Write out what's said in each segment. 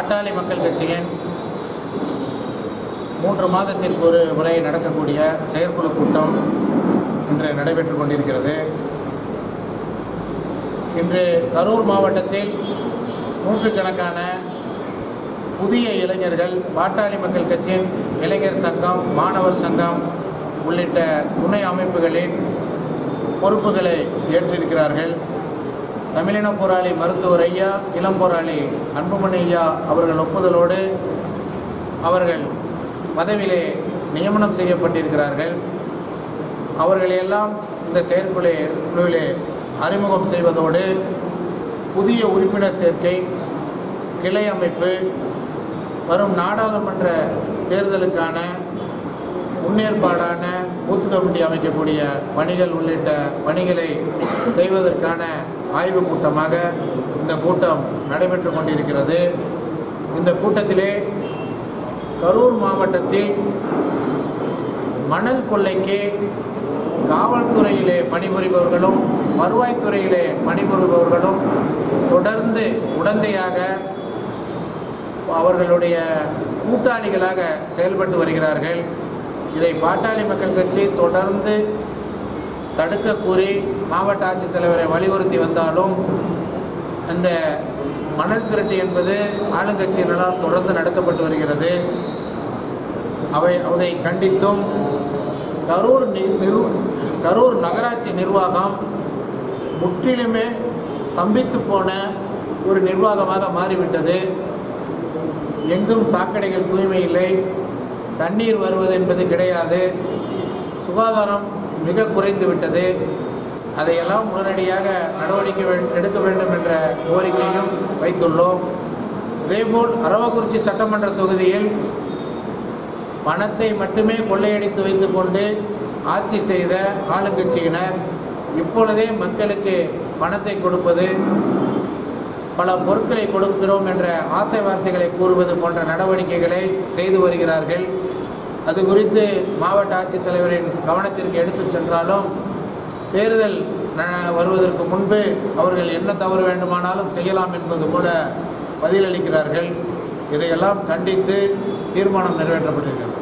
பாட்டாளி மக்கள் கட்சியின் மூன்று மாதத்திற்கு ஒரு முறை நடக்கக்கூடிய செயற்குழு கூட்டம் இன்று நடைபெற்றுக் கொண்டிருக்கிறது. இன்று கரூர் மாவட்டத்தில் நூற்றுக்கணக்கான புதிய இளைஞர்கள் பாட்டாளி மக்கள் கட்சியின் இளைஞர் சங்கம் மாணவர் சங்கம் உள்ளிட்ட துணை அமைப்புகளின் பொறுப்புகளை ஏற்றிருக்கிறார்கள். தமிழின போராளி மருத்துவர் ஐயா இளம் போராளி அன்புமணி ஐயா அவர்கள் ஒப்புதலோடு அவர்கள் பதவியிலே நியமனம் செய்யப்பட்டிருக்கிறார்கள். அவர்களையெல்லாம் இந்த செயற்குழு குழுவிலே அறிமுகம் செய்வதோடு புதிய உறுப்பினர் சேர்க்கை கிளை அமைப்பு வரும் நாடாளுமன்ற தேர்தலுக்கான முன்னேற்பாடான பூத் கமிட்டி அமைக்கக்கூடிய பணிகள் உள்ளிட்ட பணிகளை செய்வதற்கான ஆய்வுக் கூட்டமாக இந்த கூட்டம் நடைபெற்று கொண்டிருக்கிறது. இந்த கூட்டத்திலே கரூர் மாவட்டத்தில் மணல் கொள்ளைக்கு காவல்துறையிலே பணிபுரிபவர்களும் வருவாய்த்துறையிலே பணிபுரிபவர்களும் தொடர்ந்து உடந்தையாக அவர்களுடைய கூட்டாளிகளாக செயல்பட்டு வருகிறார்கள். இதை பாட்டாளி மக்கள் கட்சி தொடர்ந்து தடுக்க கூறி மாவட்ட ஆட்சித்தலைவரை வலியுறுத்தி வந்தாலும் அந்த மணல் திருட்டு என்பது ஆளுங்கட்சியினரால் தொடர்ந்து நடத்தப்பட்டு வருகிறது. அவை அதை கண்டித்தும் கரூர் நி- நிரு கரூர் நகராட்சி நிர்வாகம் முற்றிலுமே ஸ்தம்பித்து போன ஒரு நிர்வாகமாக மாறிவிட்டது. எங்கும் சாக்கடைகள் தூய்மை இல்லை. தண்ணீர் வருவது என்பது கிடையாது. சுகாதாரம் மிக குறைந்து விட்டது. அதையெல்லாம் உடனடியாக நடவடிக்கை எடுக்க வேண்டும் என்ற கோரிக்கையும் வைத்துள்ளோம். இதேபோல் அரவக்குறிச்சி சட்டமன்ற தொகுதியில் பணத்தை மட்டுமே கொள்ளையடித்து வைத்து கொண்டு ஆட்சி செய்த ஆளுங்கட்சியினர் இப்பொழுதே மக்களுக்கு பணத்தை கொடுப்பது பல பொருட்களை கொடுக்கிறோம் என்ற ஆசை வார்த்தைகளை கூறுவது போன்ற நடவடிக்கைகளை செய்து வருகிறார்கள். அது குறித்து மாவட்ட ஆட்சித்தலைவரின் கவனத்திற்கு எடுத்துச் சென்றாலும் தேர்தல் ந- வருவதற்கு முன்பு அவர்கள் என்ன தவறு வேண்டுமானாலும் செய்யலாம் என்பது கூட பதிலளிக்கிறார்கள். இதையெல்லாம் கண்டித்து தீர்மானம் நிறைவேற்றப்பட்டிருக்கிறது.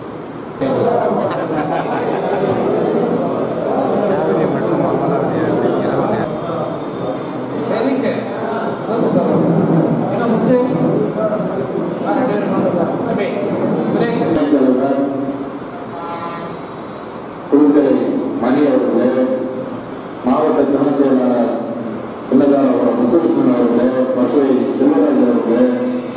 まあ、そういうに務めなだろうね。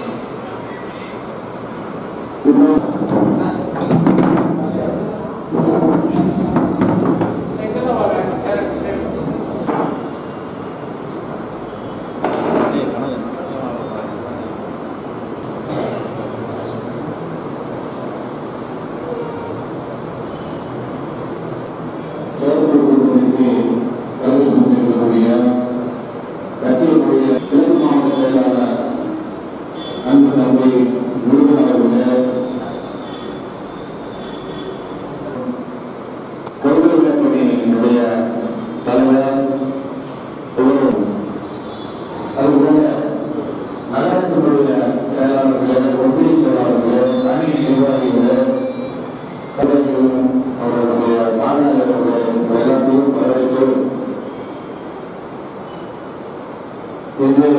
இன்று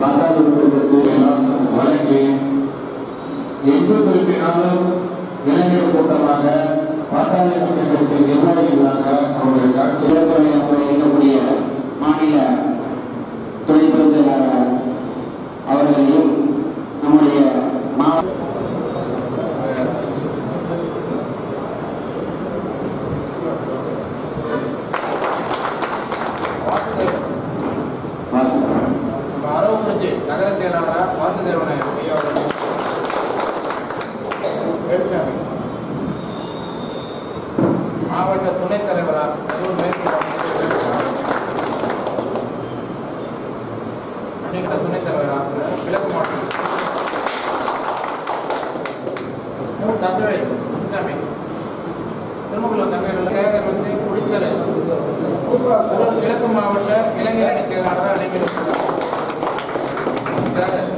நாடாளுமன்றத்திற்கு எல்லாம் வழங்கி எங்கு திரும்பினாலும் இளைஞர் கூட்டமாக பாட்டாளி மக்கள் கட்சி நிர்வாகிகளாக அவர்கள் கருத்து இருக்கக்கூடிய மாநில துணை பொதுச் செயலாளர் அவர்களையும் நம்முடைய மாவட்ட வாசகர் நம்ம அரவக்குறிச்சி நகர செயலாளராக வாசுதேவனை ஐயா அவர்கள் வேலுச்சாமி. மாவட்ட துணைத் தலைவராக கரூர் மேற்கு மாவட்ட வேலுச்சாமி. அணிகட்ட துணைத் தலைவராக கிழக்கு மாவட்டம் மூணு தங்கவேல் முத்துசாமி திருமங்கலம் தங்கவேல் சேகர் வந்து குடித்தலை கரூர் கிழக்கு மாவட்ட இளைஞர் அணி செயலாளராக நியமிக்கப்பட்டார் சேகர்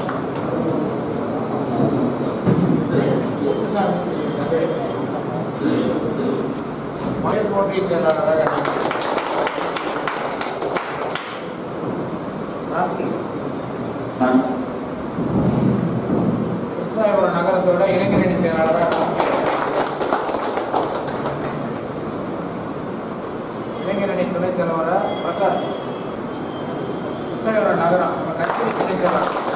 ஒன்றிய செயலாளராக கிருஷ்ணாபுரம் நகரத்தோட இளைஞரணி செயலாளராக இளைஞரணி துணைத் தலைவராக பிரகாஷ். கிருஷ்ணாபுரம் நகரம் நம்ம கட்சி துணை செயலாளர்.